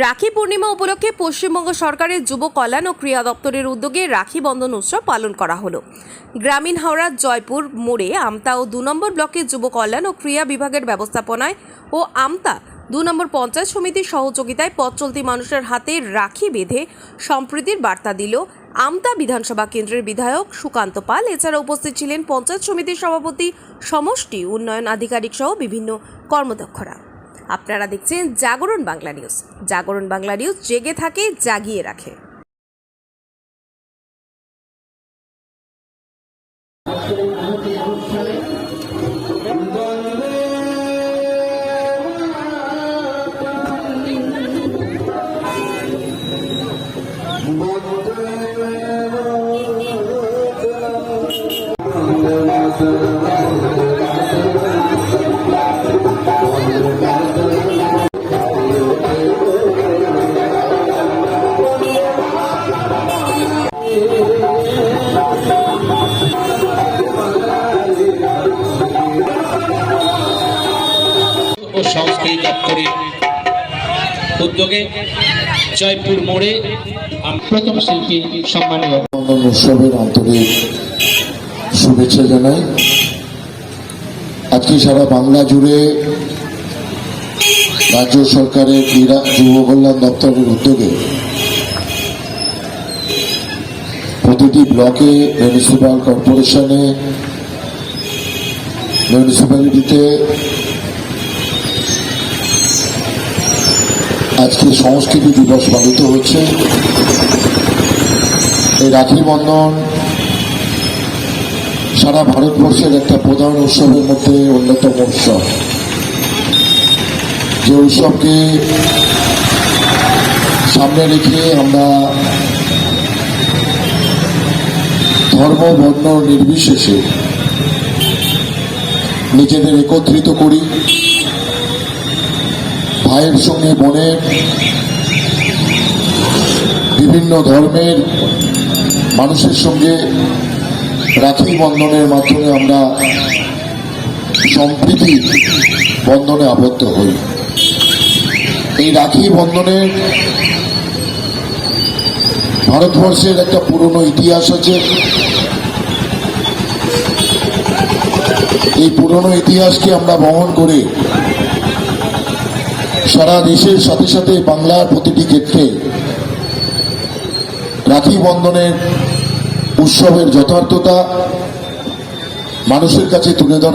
রাখি পূর্ণিমা উপলক্ষে পশ্চিমবঙ্গ সরকারের যুব কল্যাণ ও ক্রীড়া দপ্তরের উদ্যোগে রাখি বন্ধন উৎসব পালন করা হলো। গ্রামীণ হাওড়ার জয়পুর, মোড়ে আমতা ও দু নম্বর ব্লকের যুব কল্যাণ ও ক্রীড়া বিভাগের ব্যবস্থাপনায় ও আমতা দু নম্বর পঞ্চায়েত সমিতির সহযোগিতায় পথ চলতি মানুষের হাতে রাখি বেঁধে সম্প্রীতির বার্তা দিল আমতা বিধানসভা কেন্দ্রের বিধায়ক সুকান্ত পাল। এছাড়া উপস্থিত ছিলেন পঞ্চায়েত সমিতির সভাপতি সমষ্টি, উন্নয়ন আধিকারিক সহ বিভিন্ন কর্মদক্ষরা। আপনারা দেখছেন জাগরণ বাংলা নিউজ। জাগরণ বাংলা নিউজ জেগে থাকে জাগিয়ে রাখে। ও সংস্কৃতি দপ্তরের উদ্যোগে জয়পুর মোড়ে প্রথম শিল্পী সম্মানীয় উৎসবের আন্তরিক শুভেচ্ছা জানাই। আজকে সারা বাংলা জুড়ে রাজ্য সরকারের ক্রীড়া যুব কল্যাণ দপ্তরের উদ্যোগে প্রতিটি ব্লকে মিউনিসিপ্যাল কর্পোরেশনে মিউনিসিপ্যালিটিতে আজকে সংস্কৃতি দিবস পালিত হচ্ছে। এই রাখি বন্ধন সারা ভারতবর্ষের একটা প্রধান উৎসবের মধ্যে অন্যতম উৎসব। যে উৎসবকে সামনে রেখে আমরা ধর্ম, বর্ণ নির্বিশেষে নিজেদের একত্রিত করি। ভাইয়ের সঙ্গে বোনের বিভিন্ন ধর্মের মানুষের সঙ্গে রাখি বন্ধনের মাধ্যমে আমরা সম্প্রীতি বন্ধনে আবদ্ধ হই। এই রাখি বন্ধনের ভারতবর্ষের একটা পুরনো ইতিহাস আছে। এই পুরনো ইতিহাসকে আমরা বহন করে সারা দেশের সাথে সাথে বাংলার প্রতিটি ক্ষেত্রে রাখি বন্ধনের উৎসবের যথার্থতা মানুষের কাছে তুলে ধরা